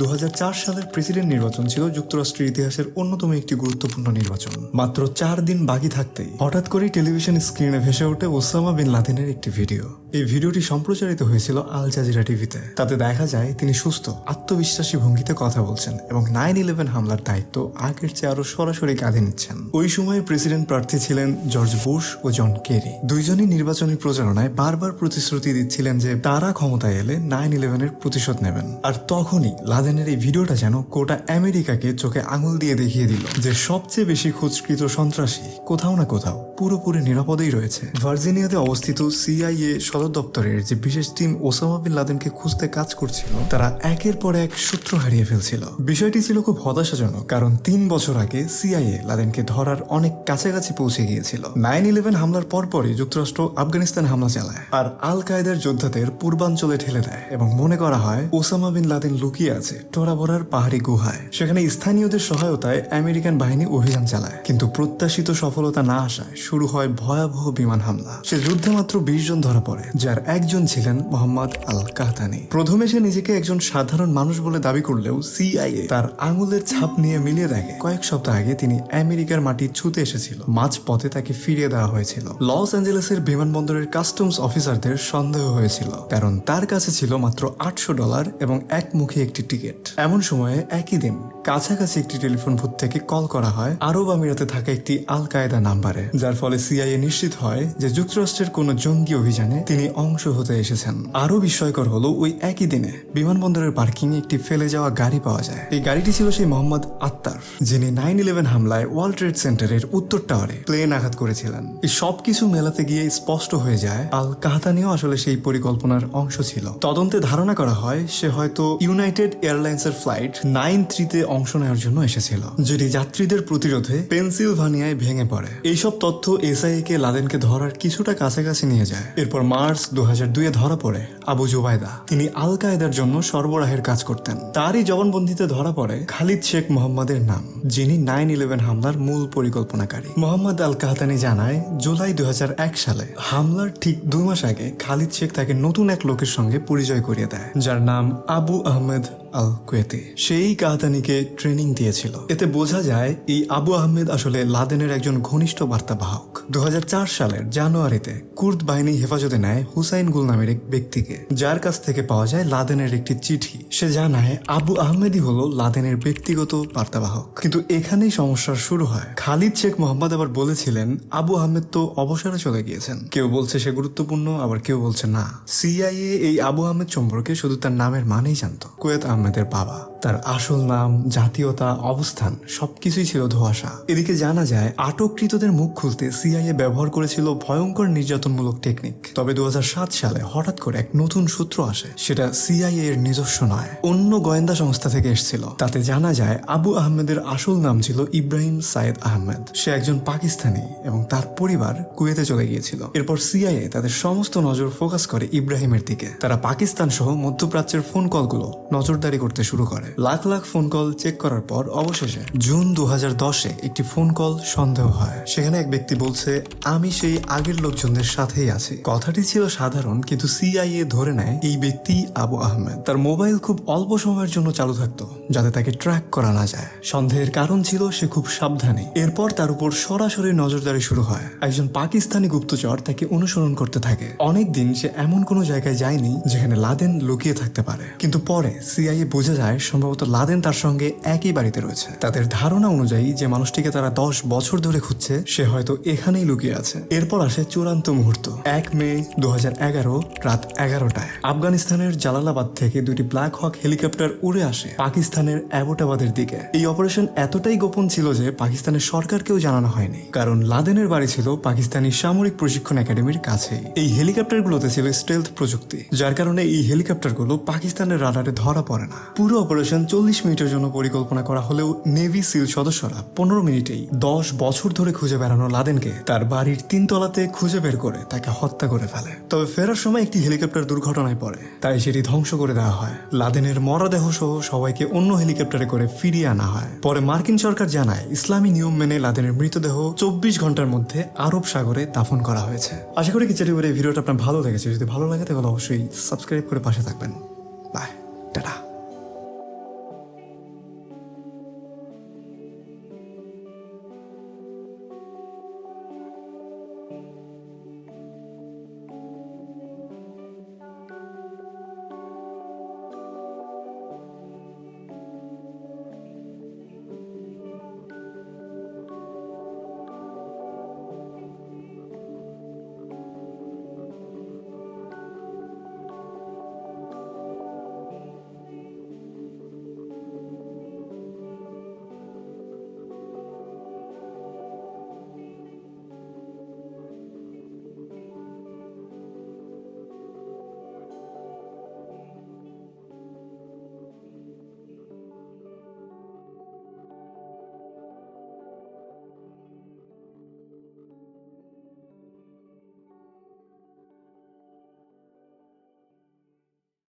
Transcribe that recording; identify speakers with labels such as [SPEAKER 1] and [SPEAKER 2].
[SPEAKER 1] দু হাজার চার সালের প্রেসিডেন্ট নির্বাচন ছিল যুক্তরাষ্ট্রের ইতিহাসের অন্যতম একটি গুরুত্বপূর্ণ নির্বাচন। মাত্র চার দিন বাকি থাকতেই হঠাৎ করেই টেলিভিশন স্ক্রিনে ভেসে ওঠে ওসামা বিন লাদেনের একটি ভিডিও। এই ভিডিওটি সম্প্রচারিত হয়েছিল আল জাজিরা টিভিতে। তাতে দেখা যায় তিনি সুস্থ, আত্মবিশ্বাসী ভঙ্গিতে কথা বলছেন এবং নাইন ইলেভেন হামলার দায়িত্ব আগের চেয়ে আরও সরাসরি কাঁধে নিচ্ছেন। ওই সময় প্রেসিডেন্ট প্রার্থী ছিলেন জর্জ বুশ ও জন কেরি। দুইজনই নির্বাচনী প্রচারণায় বারবার প্রতিশ্রুতি দিচ্ছিলেন যে তারা ক্ষমতায় এলে নাইন ইলেভেনের প্রতিশোধ নেবেন। আর তখনই লাদেনের এই ভিডিওটা যেন গোটা আমেরিকাকে চোখে আঙুল দিয়ে দেখিয়ে দিল যে সবচেয়ে বেশি খোঁজকৃত সন্ত্রাসী কোথাও না কোথাও পুরোপুরি নিরাপদেই রয়েছে। ভার্জিনিয়াতে অবস্থিত সিআইএ সদর দপ্তরের যে বিশেষ টিম ওসামা বিন লাদেনকে খুঁজতে কাজ করছিল, তারা একের পর এক সূত্র হারিয়ে ফেলছিল। বিষয়টি ছিল খুব হতাশাজনক, কারণ তিন বছর আগে সিআইএ লাদেনকে ধরার অনেক কাছাকাছি পৌঁছে গিয়েছিল। নাইন ইলেভেন হামলার পরপরই যুক্তরাষ্ট্র আফগানিস্তান হামলা চালায়, আর আল কায়দার যোদ্ধাদের পূর্বাঞ্চলে ঠেলে দেয় এবং মনে করা হয় ওসামা বিন লাদেন লুকিয়ে আছে টোরাবোরার পাহাড়ি গুহায়। সেখানে স্থানীয়দের সহায়তায় আমেরিকান বাহিনী অভিযান চালায়, কিন্তু প্রত্যাশিত সফলতা না আসায় শুরু হয় ভয়াবহ বিমান হামলা। সে যুদ্ধে মাত্র বিশ জন ধরা পড়ে যার একজন ছিলেন মোহাম্মদ আল কাহতানি প্রথমে সে নিজেকে একজন সাধারণ মানুষ বলে দাবি করলেও সিআইএ তার আঙুলের ছাপ নিয়ে মিলিয়ে দেখে। কয়েক সপ্তাহ আগে তিনি আমেরিকার মাটি ছুতে এসেছিল। মাঝ পথে তাকে ফিরিয়ে দেওয়া হয়েছিল। লস অ্যাঞ্জেলেসের বিমানবন্দরের কাস্টমস অফিসারদের সন্দেহ হয়েছিল, কারণ তার কাছে ছিল মাত্র আটশো ডলার এবং এক একমুখী একটি টিকিট। এমন সময়ে একই দিন কাছাকাছি একটি টেলিফোন বুথ থেকে কল করা হয় আরব আমিরাতে থাকা একটি আল কায়দা নাম্বারে, যার ফলে সিআইএ নিশ্চিত হয় যে যুক্তরাষ্ট্রের কোন জঙ্গি অভিযানে তিনি অংশ হতে এসেছেন। আরও বিস্ময়কর হলো, ওই একই দিনে বিমানবন্দরের পার্কিং এ একটি ফেলে যাওয়া গাড়ি পাওয়া যায়। এই গাড়িটি ছিল সেই মোহাম্মদ আত্তার, যিনি নাইন ইলেভেন হামলায় ওয়ার্ল্ড ট্রেড সেন্টারের উত্তর টাওয়ারে প্লেন আঘাত করেছিলেন। এই সবকিছু মেলাতে গিয়ে স্পষ্ট হয়ে যায়, আল কাহতানিও আসলে সেই পরিকল্পনার অংশ ছিল। তদন্তে ধারণা করা হয়, সে হয়তো ইউনাইটেড এয়ারলাইন্সের ফ্লাইট নাইন থ্রিতে অংশ নেওয়ার জন্য এসেছিল, যেটি যাত্রীদের প্রতিরোধে পেনসিলভানিয়ায় ভেঙে পড়ে। এইসব তথ্য এসআই কে লাদেনকে ধরার কিছুটা কাছাকাছি নিয়ে যায়। এরপর মার্চ দু হাজার দুইয়ে ধরা পড়ে আবু জুবাইদা তিনি আল কায়দার জন্য সরবরাহের কাজ করতেন। তারই জবানবন্দিতে ধরা পড়ে খালিদ শেখ মোহাম্মদের নাম, যিনি নাইন ইলেভেন হামলার মূল পরিকল্পনাকারী। মোহাম্মদ আল কাহাতানি জানায়, জুলাই দু হাজার এক সালে হামলার ঠিক দুই মাস আগে খালিদ শেখ তাকে নতুন এক লোকের সঙ্গে পরিচয় করিয়ে দেয়, যার নাম আবু আহমেদ আল কুয়েতে সেই কাহতানিকে ট্রেনিং দিয়েছিল। এতে বোঝা যায়, এই আবু আহমেদ আসলে লাদেনের একজন ঘনিষ্ঠ বার্তাবাহক। দু সালের জানুয়ারিতে কুর্দ বাহিনী হেফাজতে নেয় হুসাইন গুল নামের এক ব্যক্তিকে। যার কাছ থেকে পাওয়া যায় লাদেনের একটি চিঠি। সে জানায়, আবু আহমেদই হলো লাদেনের ব্যক্তিগত বার্তাবাহক। কিন্তু এখানেই সমস্যার শুরু হয়। খালিদ শেখ মোহাম্মদ আবার বলেছিলেন, আবু আহমেদ তো অবসরে চলে গিয়েছেন। কেউ বলছে সে গুরুত্বপূর্ণ, আবার কেউ বলছে না। সিআইএ এই আবু আহমেদ সম্পর্কে শুধু তার নামের মানেই জানতো। কুয়েত আহমেদের বাবা। তার আসল নাম, জাতীয়তা, অবস্থান, সবকিছুই ছিল ধোয়াশা। এদিকে জানা যায়, আটককৃতদের মুখ খুলতে সিআইএ ব্যবহার করেছিল ভয়ঙ্কর নির্যাতনমূলক টেকনিক তবে দু সালে হঠাৎ করে এক নতুন সূত্র আসে। সেটা সিআইএ এর নিজস্ব নয়, অন্য গোয়েন্দা সংস্থা থেকে এসেছিল। তাতে জানা যায়, আবু আহমেদের আসল নাম ছিল ইব্রাহিম সাইদ আহমেদ। সে একজন পাকিস্তানি এবং তার পরিবার কুয়েতে চলে গিয়েছিল। এরপর সিআইএ তাদের সমস্ত নজর ফোকাস করে ইব্রাহিমের দিকে। তারা পাকিস্তান সহ মধ্যপ্রাচ্যের ফোন কলগুলো নজরদারি করতে শুরু করে। Lakh lakh phone call check করার পর অবশেষে জুন দু দশে একটি ফোন কল সন্দেহ হয়। সেখানে এক ব্যক্তি বলছে, আমি সেই আগের লোকজনদের সাথেই আছি। কথাটি ছিল সাধারণ, কিন্তু সিআইএ ধরে নেয় এই ব্যক্তি আবু আহমেদ। তার মোবাইল খুব অল্প সময়ের জন্য চালু থাকতো, যাতে তাকে ট্র্যাক করা না যায়। সন্দেহের কারণ ছিল, সে খুব সাবধানী। এরপর তার উপর সরাসরি নজরদারি শুরু হয়। একজন পাকিস্তানি গুপ্তচর তাকে অনুসরণ করতে থাকে। অনেকদিন সে এমন কোনো জায়গায় যায়নি, যেখানে লাদেন লুকিয়ে থাকতে পারে। কিন্তু পরে সিআইএ বোঝা যায়, সম্ভবত লাদেন তার সঙ্গে একই বাড়িতে রয়েছে। তাদের ধারণা অনুযায়ী যে মানুষটিকে তারা দশ বছর ধরে খুঁজছে, সে হয়তো এখানেই লুকিয়ে আছে। এরপর আসে চূড়ান্ত মুহূর্ত। এক মে দু হাজার এগারো, রাত এগারোটায়। আফগানিস্তানের জালালাবাদ থেকে দুটি ব্ল্যাক হক হেলিকপ্টার উড়ে আসে পাকিস্তানের অ্যাবোটাবাদের দিকে। এই অপারেশন এতটাই গোপন ছিল যে পাকিস্তানের সরকারকেও জানানো হয়নি। কারণ লাদেনের বাড়ি ছিল পাকিস্তানি সামরিক প্রশিক্ষণ একাডেমির কাছেই। এই হেলিকপ্টারগুলোতে ছিল স্টেলথ প্রযুক্তি, যার কারণে এই হেলিকপ্টারগুলো পাকিস্তানের রাডারে ধরা পড়ে। না। পুরো অপারেশন চল্লিশ মিনিটের জন্য পরিকল্পনা করা হলেও নেভি সিল সদস্যরা পনেরো মিনিটেই দশ বছর ধরে খুঁজে বেড়ানো লাদেনকে তার বাড়ির তিনতলাতে খুঁজে বের করে তাকে হত্যা করে ফেলে। তবে ফেরার সময় একটি হেলিকপ্টার দুর্ঘটনায় পড়ে, তাই সেটি ধ্বংস করে দেওয়া হয়। লাদেনের মরদেহ সহ সবাইকে অন্য হেলিকপ্টারে করে ফিরিয়ে আনা হয়। পরে মার্কিন সরকার জানায়, ইসলামী নিয়ম মেনে লাদেনের মৃতদেহ চব্বিশ ঘণ্টার মধ্যে আরব সাগরে দাফন করা হয়েছে। আশা করি কিছু এই ভিডিওটা আপনার ভালো লেগেছে। যদি ভালো লাগে তাহলে অবশ্যই সাবস্ক্রাইব করে পাশে থাকবেন। Bye, tata.